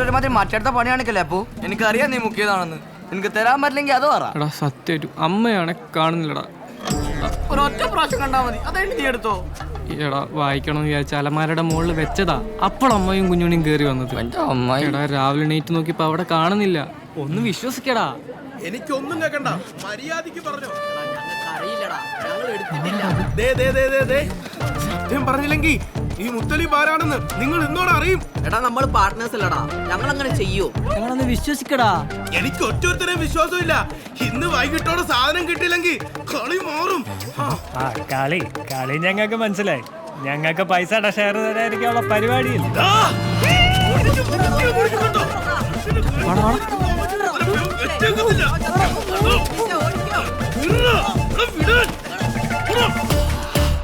എന്നിട്ട് ഒരുമാതിരി മറ്റടുത്ത പണി കാണിക്കല്ലേ അപ്പു? എനിക്കറിയാം നീ മുക്കിയതാണെന്ന്. എനിക്ക് തരാൻ പറ്റില്ലെങ്കിൽ അത് പറ. എടാ സത്യമായിട്ടും അമ്മയാണെ കാണുന്നില്ലടാ. ഒരു ഒറ്റ പ്രാവശ്യം കണ്ടാ മതി. അതായത് നീ എടുത്തോ? എടാ വായിക്കണമെന്ന് വിചാരിച്ച അലമാരയുടെ മുകളിൽ വെച്ചതാ. അപ്പോൾ അമ്മയും കുഞ്ഞുണിയും കയറി വന്നത്. എടാ രാവിലെ എണീറ്റ് നോക്കിയപ്പോ അവിടെ കാണുന്നില്ല. ഒന്ന് വിശ്വസിക്കടാ. എനിക്കൊന്നും കേക്കണ്ട. മര്യാദയ്ക്ക് പറഞ്ഞോ. ദേ, ദേ, ദേ, ദേ, ദേ. സത്യം പറഞ്ഞില്ലെങ്കിൽ ഈ മുത്തലിബ് ആരാണെന്ന് നിങ്ങൾ എന്നോട് അറിയും എടാ നമ്മൾ പാർട്ട്നേഴ്സ് അല്ലടാ ഞങ്ങൾ അങ്ങനെ ചെയ്യോ ഞങ്ങളൊന്ന് വിശ്വസിക്കടാ എനിക്ക് ഒറ്റൊരുത്തരെയും വിശ്വാസമില്ല ഇന്ന് വൈകിട്ടോടെ സാധനം കിട്ടിയില്ലെങ്കിൽ കളി മാറും ആ, ആ കളി കളി ഞങ്ങൾക്ക് മനസ്സിലായി ഞങ്ങൾക്ക് പൈസ ഷെയർ തരാതിരിക്കാനുള്ള പരിപാടിയില്ല വിടാൻ.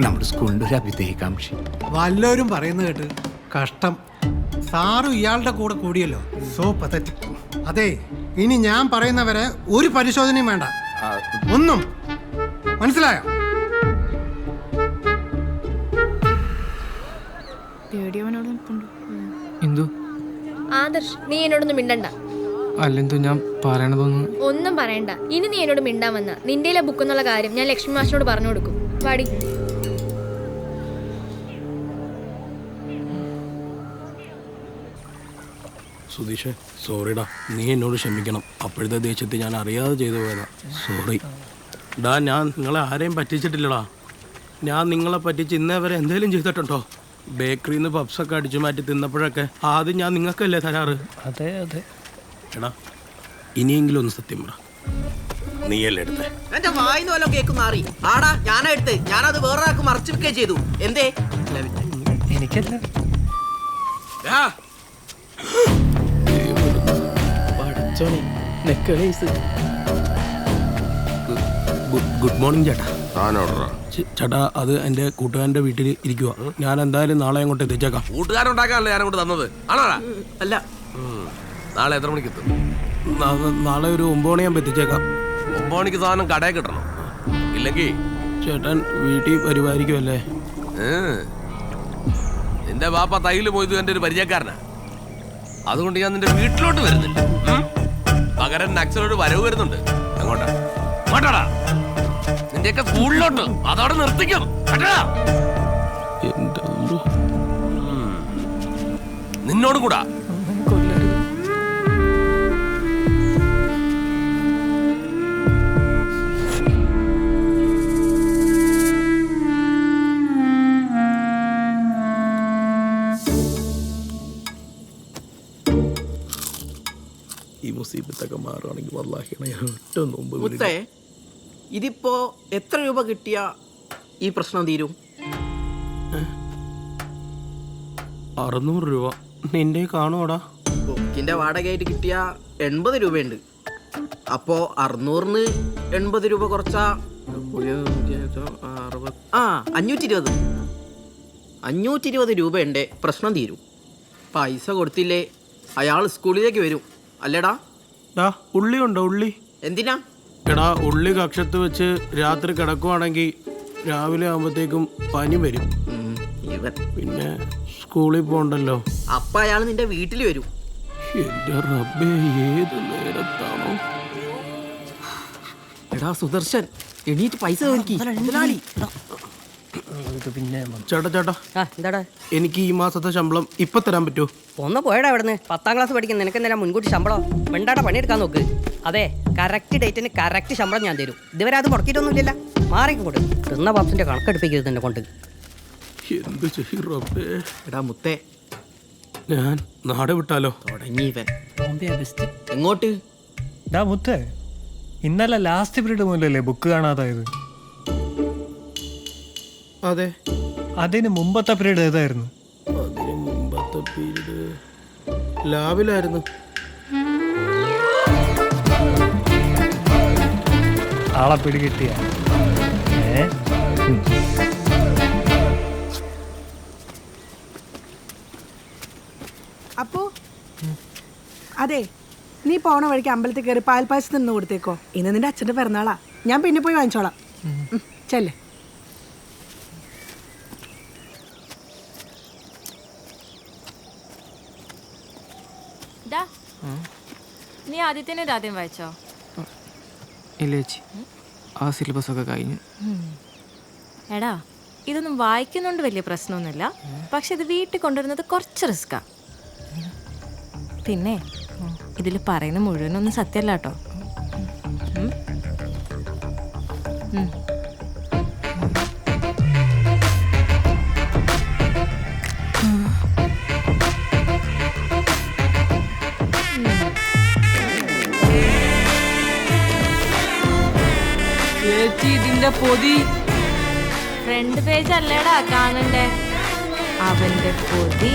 നമ്മുടെ സ്കൂളിന്റെ ഒരു അഭിദേഹികാംക്ഷി വല്ലവരും പറയുന്നത് കേട്ട് കഷ്ടം. സാറും ഇയാളുടെ കൂടെ കൂടിയല്ലോ. സോ പതറ്റി അതെ ഇനി ഞാൻ പറയുന്നവരെ ഒരു പരിശോധനയും വേണ്ട. ഒന്നും. മനസ്സിലായോ? എന്തു? ആദർശ് നീ എന്നോടൊന്നും മിണ്ടണ്ട. അല്ലെന്തു ഞാൻ പറയണതൊന്നും ഒന്നും പറയണ്ട. ഇനി നീ എന്നോട് മിണ്ടാൻ വന്ന. നിന്റെ ബുക്ക് എന്നുള്ള കാര്യം ഞാൻ ലക്ഷ്മി മാഷിനോട് പറഞ്ഞു കൊടുക്കും. വാടി. സുധീഷ് സോറിടാ നീ എന്നോട് ക്ഷമിക്കണം. അപ്പോഴത്തെ ദേഷ്യത്തിൽ ഞാൻ അറിയാതെ ചെയ്തു പോയതാ. സോറി. ഡാ ഞാൻ നിങ്ങളെ ആരെയും പറ്റിച്ചിട്ടില്ലടാ. ഞാൻ നിങ്ങളെ പറ്റിച്ച് ഇന്നേ വരെ എന്തെങ്കിലും ചെയ്തിട്ടുണ്ടോ? ബേക്കറിയിൽ നിന്ന് പപ്സൊക്കെ അടിച്ചു മാറ്റി തിന്നപ്പോഴൊക്കെ ആദ്യം ഞാൻ നിങ്ങൾക്കല്ലേ തരാറ്? അതെ അതെ. എടാ ഇനിയെങ്കിലും ഒന്ന് സത്യം പറ. നീയല്ലേ എടുത്തേ? എന്റെ വായിന്ന് വല്ലതും കേക്ക് മാറി. ആടാ ഞാനാ എടുത്ത്. ഞാനത് വേറൊരാൾക്ക് മറച്ചു വെക്കുകയും ചെയ്തു. എന്തേ? എനിക്കല്ല. ഗുഡ് മോർണിംഗ് ചേട്ടാ. ചേട്ടാ അത് എന്റെ കൂട്ടുകാരന്റെ വീട്ടിൽ ഇരിക്കുക ഞാൻ എന്തായാലും നാളെ അങ്ങോട്ട് എത്തിച്ചേക്കാം. കൂട്ടുകാരുണ്ടാക്കാനല്ലേ ഞാൻ അങ്ങോട്ട് തന്നത്? ആണോടാ അല്ല. നാളെ എത്ര മണിക്ക് എത്തും? നാളെ ഒരു ഒമ്പത് മണിയാകുമ്പോൾ എത്തിച്ചേക്കാം. ഒമ്പത് മണിക്ക് സാധനം കടയിൽ കിട്ടണം. ഇല്ലെങ്കിൽ ചേട്ടൻ വീട്ടിൽ വരുമായിരിക്കുമല്ലേ നിന്റെ ബാപ്പ തൈൽ പോയത് എന്റെ ഒരു പരിചയക്കാരനാ. അതുകൊണ്ട് ഞാൻ നിന്റെ വീട്ടിലോട്ട് വരുന്നില്ല? പകരം നക്സലോട് വരവ് വരുന്നുണ്ട്. അങ്ങോട്ടാ. അങ്ങോട്ടാടാ. നിന്റെയൊക്കെ സ്കൂളിലോട്ട്. അതോടെ നിർത്തിക്കും. നിന്നോടും കൂടാ. മാറുകയാണെങ്കിൽ വല്ലാഹിയാണ് ഞാൻ ഒറ്റ നോമ്പ് മുത്തേ ഇതിപ്പോ എത്ര രൂപ കിട്ടിയ ഈ പ്രശ്നം തീരും? അറുന്നൂറ് രൂപ. നിന്റെ കാണുവാടാ? ബുക്കിന്റെ വാടകയായിട്ട് കിട്ടിയ എൺപത് രൂപയുണ്ട്. അപ്പോ അറുന്നൂറിന് എൺപത് രൂപ കുറച്ചാ ആ അഞ്ഞൂറ്റി ഇരുപത് അഞ്ഞൂറ്റി ഇരുപത് രൂപയുണ്ട്. പ്രശ്നം തീരും. പൈസ കൊടുത്തില്ലേ അയാൾ സ്കൂളിലേക്ക് വരും. അല്ലേടാ? ഡാ ഉള്ളി ഉണ്ടോ ഉള്ളി? എന്തിനാ? എടാ ഉള്ളി കക്ഷത്ത് വെച്ച് രാത്രി കിടക്കുവാണെങ്കിൽ രാവിലെ ആകുമ്പോഴത്തേക്കും പനി വരും. ഇവൻ. പിന്നെ സ്കൂളിൽ പോണ്ടല്ലോ. അപ്പ അയാൾ നിന്റെ വീട്ടിൽ വരും. എന്റെ റബ്ബേ ഏത് നേരത്താണോ? എടാ സുദർശൻ എണീറ്റ് പൈസ നോക്കി മുതലാളി. ഇത് പിന്നെ ചേട്ടാ ചേട്ടാ. ആ എന്താടാ? എനിക്ക് ഈ മാസത്തെ ശമ്പളം ഇപ്പൊ തരാൻ പറ്റുമോ? ഒന്ന് പോയടാ അവിടുന്ന്. പത്താം ക്ലാസ് പഠിക്കുന്ന നിനക്ക് എന്തെല്ലാം മുൻകൂട്ടി ശമ്പളം? മിണ്ടാടെ പണിയെടുക്കാൻ നോക്ക്. അതെ കറക്റ്റ് ഡേറ്റിന് കറക്റ്റ് ശമ്പളം ഞാൻ തരും. ഇതുവരെ അത് മുടക്കിയിട്ടൊന്നുമില്ലല്ല. മാറിക്കൊണ്ട് തിന്ന പാപ്സിന്റെ കണക്കെടുപ്പിക്കരുത് എന്നെ കൊണ്ട്. എന്ത് എടാ മുത്തേ. ഞാൻ നാട് വിട്ടാലോ? തുടങ്ങി ഇവൻ. എങ്ങോട്ട്? ഡാ മുത്തേ. ഇന്നലെ ലാസ്റ്റ് പീരീഡ് മുതലല്ലേ ബുക്ക് കാണാതായത്? അതെ. അതിന് മുമ്പത്തെ പീരീഡ് ഏതായിരുന്നു? അതിന് മുമ്പത്തെ പീരീഡ് ലാബിലായിരുന്നു. ആളെ പിടികിട്ടിയ. കിട്ടിയ അപ്പോ അതെ നീ പോണ വഴിക്ക് അമ്പലത്തിൽ കയറി പാൽപ്പായസം നിന്ന് കൊടുത്തേക്കോ. ഇന്ന് നിന്റെ അച്ഛന്റെ പിറന്നാളാ. ഞാൻ പിന്നെ പോയി വാങ്ങിച്ചോളാം. ചെല്ല്. ആദ്യത്തേനെ ആദ്യം വായിച്ചോ? ഇല്ല ചേച്ചി. ആ സിലബസ് ഒക്കെ കഴിഞ്ഞു എടാ ഇതൊന്നും വായിക്കുന്നോണ്ട് വലിയ പ്രശ്നമൊന്നുമില്ല. പക്ഷെ ഇത് വീട്ടിൽ കൊണ്ടുവരുന്നത് കുറച്ച് റിസ്ക്കാ. പിന്നെ ഇതിൽ പറയുന്ന മുഴുവനൊന്നും സത്യമല്ല കേട്ടോ. ഇതിന്റെ പൊതി. ഫ്രണ്ട് പേജ് അല്ലേടാ കാണണ്ടേ? അവന്റെ പൊതി.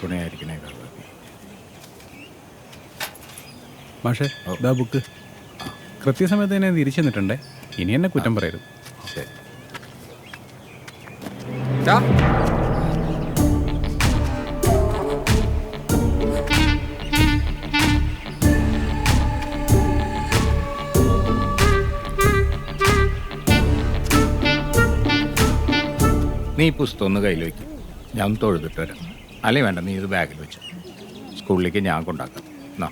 തുണയായിരിക്കണേ മാഷേ ഇതാ ബുക്ക്. കൃത്യസമയത്ത് തന്നെ തിരിച്ചു തന്നിട്ടുണ്ടേ ഇനി എന്നെ കുറ്റം പറയരുത്. ശരി. നീ പുസ്തകം ഒന്ന് കയ്യിൽ വയ്ക്കും ഞാൻ തൊഴുതിട്ട് വരാം. അല്ലേ വേണ്ട നീ ഇത് ബാഗിൽ വെച്ചു. സ്കൂളിലേക്ക് ഞാൻ കൊണ്ടാക്കാം. എന്നാ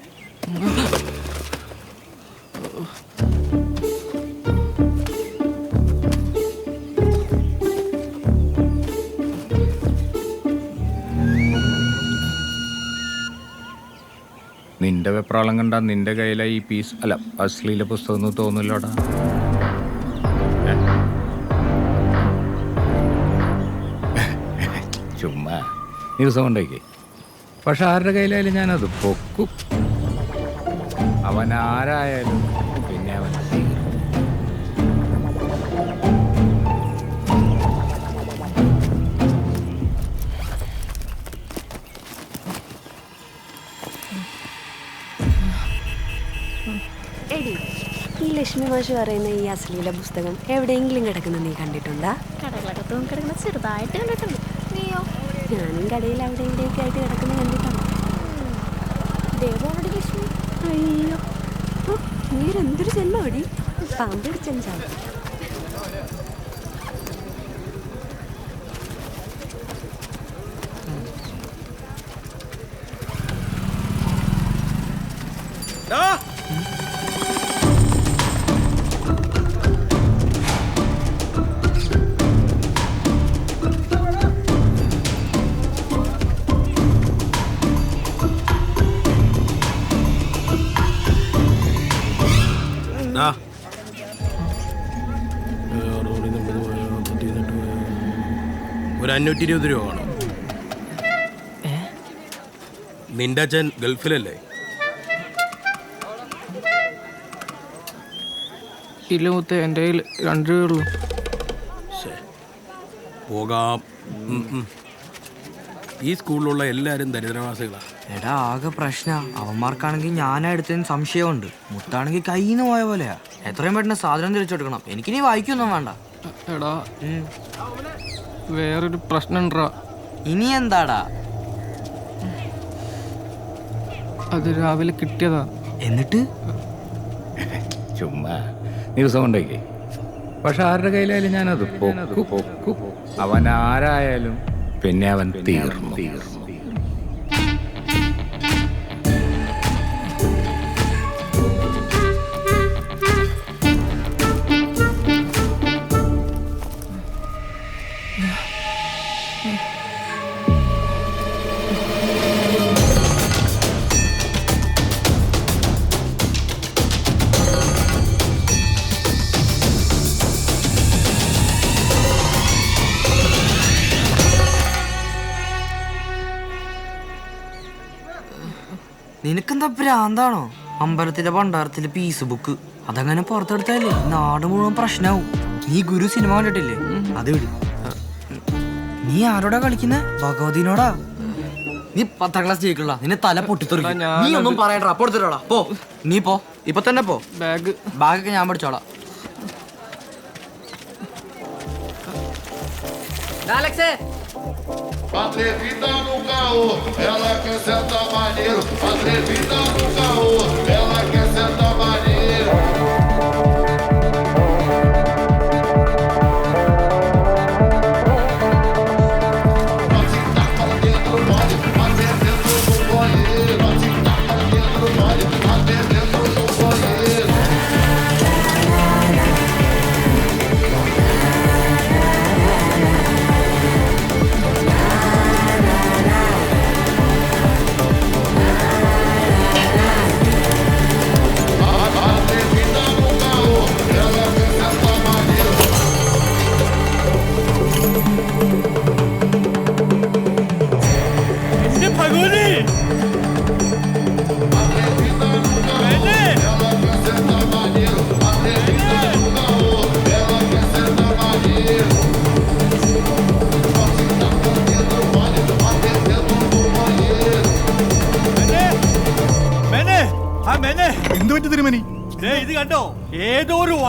നിന്റെ വെപ്രാളം കണ്ട നിന്റെ കയ്യിലെ ഈ പീസ് അല്ല അശ്ലീല പുസ്തകം ഒന്നും തോന്നില്ലോടാ. ദിവസം കൊണ്ടേക്ക്. പക്ഷെ ആരുടെ കയ്യിലായാലും ഞാനത് പൊക്കും. അവൻ ആരായാലും പിന്നെ അവൻ ഈ ലക്ഷ്മി മാഷ് പറയുന്ന ഈ അശ്ലീല പുസ്തകം എവിടെയെങ്കിലും കിടക്കുന്ന നീ കണ്ടിട്ടുണ്ടാ? കടകളൊക്കെ കിടക്കുന്ന ചെറുതായിട്ട് കണ്ടിട്ടുണ്ട്. ഞാനും കടയിൽ അവിടെ ഇവിടെയൊക്കെ ആയിട്ട് കിടക്കുന്ന കണ്ടിട്ടാണ് ദേവോടെ ലക്ഷ്മി. അയ്യോ. നീരെന്തൊരു ചെന്നോടി പാമ്പ് പിടിച്ചാൽ ഒരു അഞ്ഞൂറ്റി ഇരുപത് രൂപ വേണം. നിന്റെ അച്ഛൻ ഗൾഫിലല്ലേ? ഇല്ല മുത്തേ എന്റെ കയ്യിൽ രണ്ട് രൂപയുള്ളൂ പോകാം. ഈ സ്കൂളിലുള്ള എല്ലാവരും ദരിദ്രവാസികളാണ് എടാ ആകെ പ്രശ്ന. അവന്മാർക്കാണെങ്കിൽ ഞാനാ എടുത്തതിന് സംശയമുണ്ട്. മുത്താണെങ്കിൽ കയ്യിൽ നിന്ന് പോയ പോലെയാ. എത്രയും പെട്ടെന്ന് സാധനം തിരിച്ചു കൊടുക്കണം. എനിക്കിനി വായിക്കൊന്നും വേണ്ട. എടാ. വേറൊരു പ്രശ്നം ഇനി എന്താടാ? അത് രാവിലെ കിട്ടിയതാ. എന്നിട്ട്? ചുമ്മാ. ദിവസം കൊണ്ടേക്ക് പക്ഷെ ആരുടെ കയ്യിലായാലും ഞാനത് പൊക്കു പൊക്കു. അവൻ ആരായാലും പിന്നെ അവൻ തീർന്നു തീർന്നു. നിനക്കെന്താ ഭ്രാന്താണോ? അമ്പലത്തിലെ ഭണ്ഡാരത്തിലെ പീസ് ബുക്ക് അതങ്ങനെ പുറത്തെടുത്താലേ നാട് മുഴുവൻ പ്രശ്നമാവും നീ ഗുരു സിനിമ കണ്ടിട്ടില്ലേ? അത് വിടി. നീ ആരോടാ കളിക്കുന്നേ? ഭഗവതിനോടാ. നീ പത്താം ക്ലാസ് ജയിക്കണ്ട. നിന്നെ തല പൊട്ടിത്തെറിക്കും. നീ ഒന്നും പറയണ്ട. അപ്പൊ എടുത്തിട്ടാ പോ. നീ പോ. ഇപ്പൊ തന്നെ പോ. ബാഗ്. ബാഗൊക്കെ ഞാൻ പഠിച്ചോളാം അലക്സേ. Atrevida no caô, ela quer sentar maneiro. Atrevida no caô, ela quer sentar maneiro.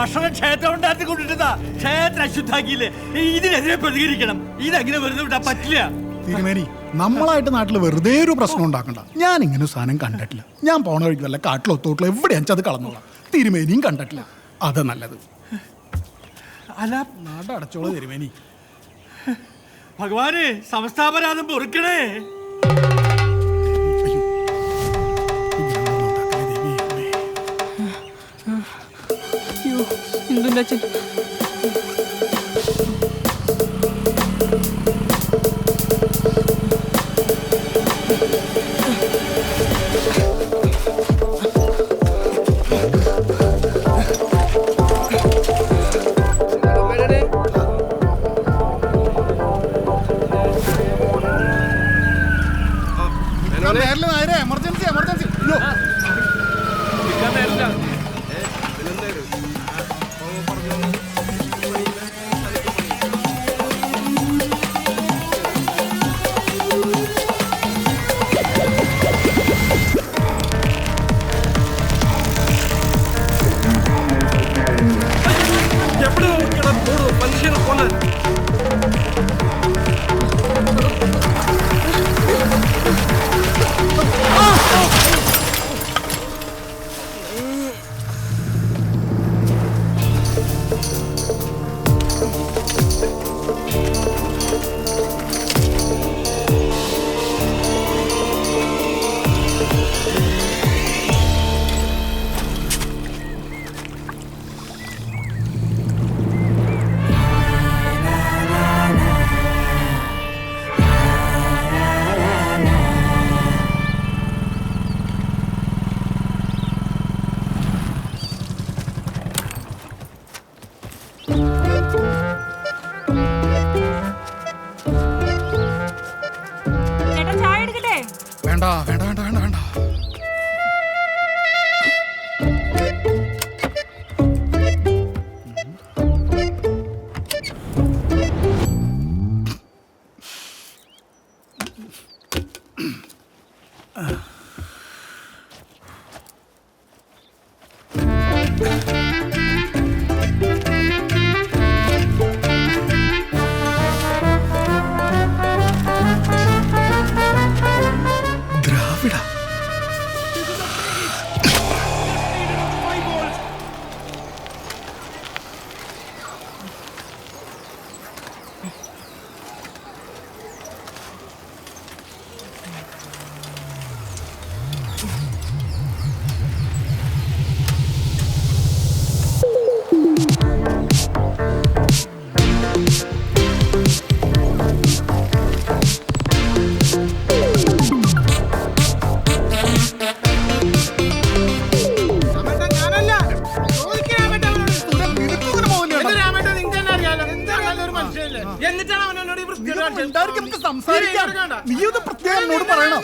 വർഷണം ക്ഷേത്രം ഉണ്ടാക്കി കൊണ്ടിട്ടാ ക്ഷേത്രം അശുദ്ധാക്കിയില്ലേ? ഇതിനെതിരെ പ്രതികരിക്കണം. ഇതങ്ങനെ വെറുതെ വിട്ടാ പറ്റില്ല. തിരുമേനി നമ്മളായിട്ട് നാട്ടിൽ വെറുതെ ഒരു പ്രശ്നം ഉണ്ടാക്കണ്ട. ഞാൻ ഇങ്ങനെ സാധനം കണ്ടിട്ടില്ല. ഞാൻ പോണ വഴിക്ക് വല്ല കാട്ടിലോ തോട്ടിലോ എവിടെ അത് കളഞ്ഞോളാം. തിരുമേനിയും കണ്ടിട്ടില്ല. അത് നല്ലത്. അല്ല. നാട് അടച്ചോളൂ തിരുമേനി. ഭഗവാനെ സംസ്ഥാപരാധം പൊറുക്കണേ. 눈 며칠 വൃത്തി നമുക്ക് സംസാരിക്കാം നീ ഒന്ന് പ്രത്യേകം എന്നോട് പറയണം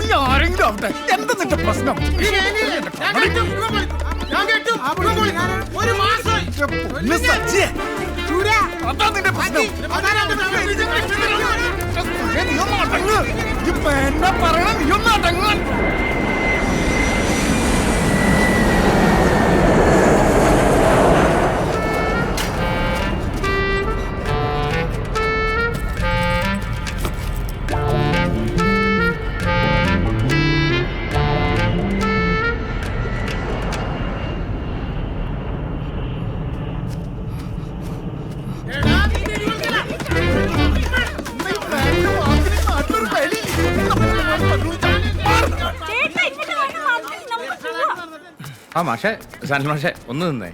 നീ ആരെങ്കിലും ആവട്ടെ എന്താ നിന്റെ പ്രശ്നം പൊന്ന് സച്ചിയെ. അതാ നിന്റെ പ്രശ്നം നീ ഒന്ന് അടങ്ങ്. എന്നെ പറയണം നീ ഒന്ന് അടങ്ങാൻ ആ മാഷെ സൽമാഷെ ഒന്ന് നിന്നേ.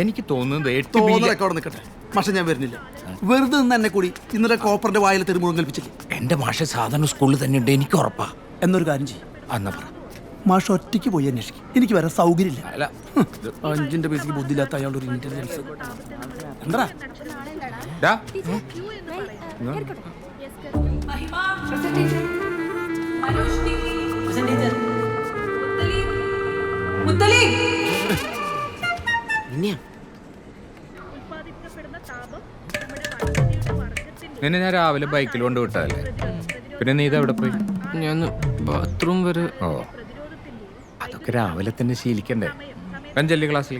എനിക്ക് തോന്നുന്നത് എട്ട് തോന്നലൊക്കെ അവിടെ നിൽക്കട്ടെ പക്ഷെ ഞാൻ വരുന്നില്ല. വെറുതെ നിന്ന് എന്നെ കൂടി ഇന്നലെ കോപ്പറിന്റെ വായിൽ തെരുമുഴും കൽപ്പിച്ചില്ലേ? എന്റെ മാഷെ സാധാരണ സ്കൂളിൽ തന്നെ ഉണ്ട്. എനിക്ക് ഉറപ്പാ. എന്നൊരു കാര്യം ചെയ്യും. അന്നാ പറ. മാഷ് ഒറ്റയ്ക്ക് പോയി അന്വേഷിക്കും. എനിക്ക് വരാൻ സൗകര്യമില്ല. അല്ല. അഞ്ചിന്റെ പൈസക്ക് ബുദ്ധിയില്ലാത്ത അയാളുടെ ഒരു ഇന്റലിജൻസ് എന്താ ഡാ, നിന്നെ ഞാൻ രാവിലെ ബൈക്കിൽ കൊണ്ട് വിട്ടതല്ലേ? പിന്നെ നീ ഇതെവിടെ പോയി? ഞാൻ ബാത്റൂം വരെ. ഓ. അതൊക്കെ രാവിലെ തന്നെ ശീലിക്കണ്ടേ? അഞ്ചല്ലി ക്ലാസ്സിൽ